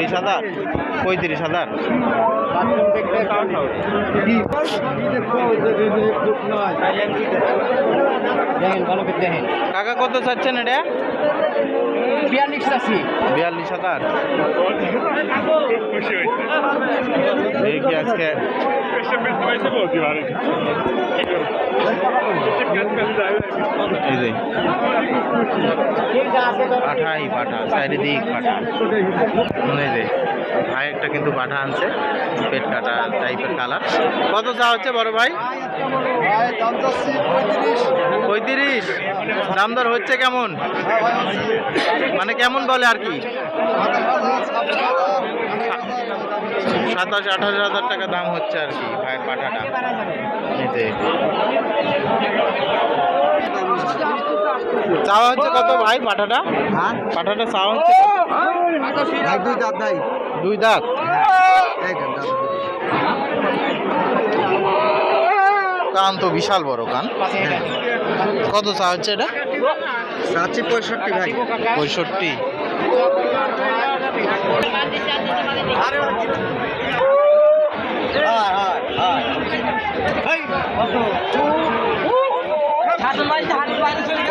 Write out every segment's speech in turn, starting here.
বিশ হাজার পঁয়ত্রিশ হাজার। টাকা কাকা কত চাচ্ছেন এটা? বিয়াল্লিশ বিয়াল্লিশ হাজার। দেখি আজকে। পাঠাই পাঠা চারিদিক পাঠা। যে। ভাই একটা কিন্তু পাঠা আনছে, পেট কাটা টাইপের কালার কত চা হচ্ছে বড় ভাই? পঁয়ত্রিশ। দাম দর হচ্ছে কেমন? মানে কেমন বলে আর কি? সাতাশ, আঠাশ হাজার টাকা দাম হচ্ছে আর কি ভাইয়ের পাঠাটা চাওয়া হচ্ছে কত ভাই পাঠাটা? হ্যাঁ? পাঠাটা চাওয়া হচ্ছে ভাই দুই দাঁত ভাই। দুই দাঁত? কান তো বিশাল বড় কান। কত চা হচ্ছে এটা? চাচ্ছি পঁয়ষট্টি ভাই। পঁয়ষট্টি।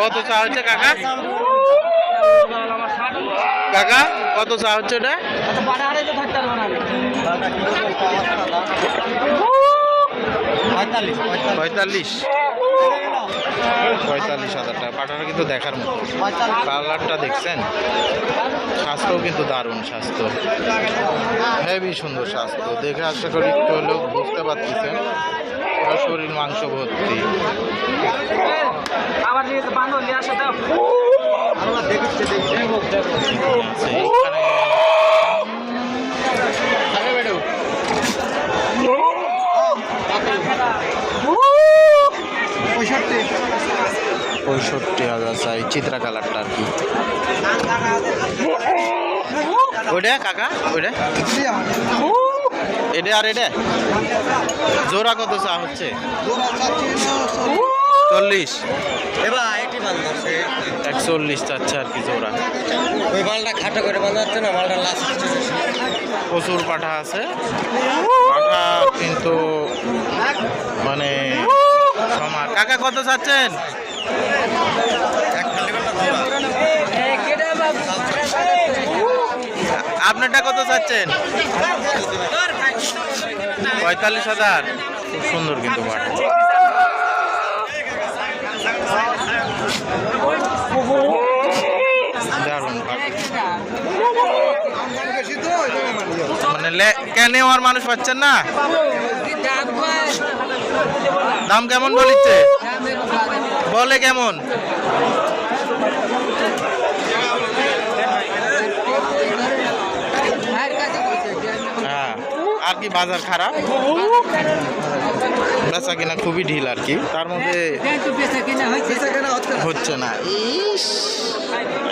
কত চা হচ্ছে, কাকা? কাকা, কত চা হচ্ছে এটা পঁয়তাল্লিশ। পঁয়তাল্লিশ হাজার টাকা। পাঠাটা কিন্তু দেখার মতো। কালারটা দেখছেন? স্বাস্থ্যও কিন্তু দারুণ স্বাস্থ্য। হেভি সুন্দর স্বাস্থ্য। দেখে আশা করি একটু হলেও বুঝতে পারতেছেন। শরীর মাংস ভর্তি পঁয়ষট্টি হাজার চাই, চিত্রা কালারটা আর কি। ওইটা কাকা ওইটা এটা আর এটা জোড়া কত চা হচ্ছে? চল্লিশ। একচল্লিশ চাচ্ছে আর কি জোড়া। ওই মালটা খাটো করে না মালটা লাস্ট প্রচুর পাঠা আছে। পাঠা কিন্তু মানে সমান। কাকা কত চাচ্ছেন? আপনারটা কত চাচ্ছেন? পঁয়তাল্লিশ হাজার। খুব সুন্দর কিন্তু পাঠা দারুণ পাঠা মানে কেন মানুষ পাচ্ছেন না? দাম কেমন বলিচ্ছে? বলে কেমন? হ্যাঁ আর কি বাজার খারাপ? বেচা কিনা খুবই ঢিল আর কি। তার মধ্যে হচ্ছে না। ইস!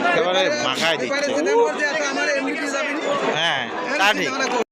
একেবারে মাখায় দিচ্ছে। তা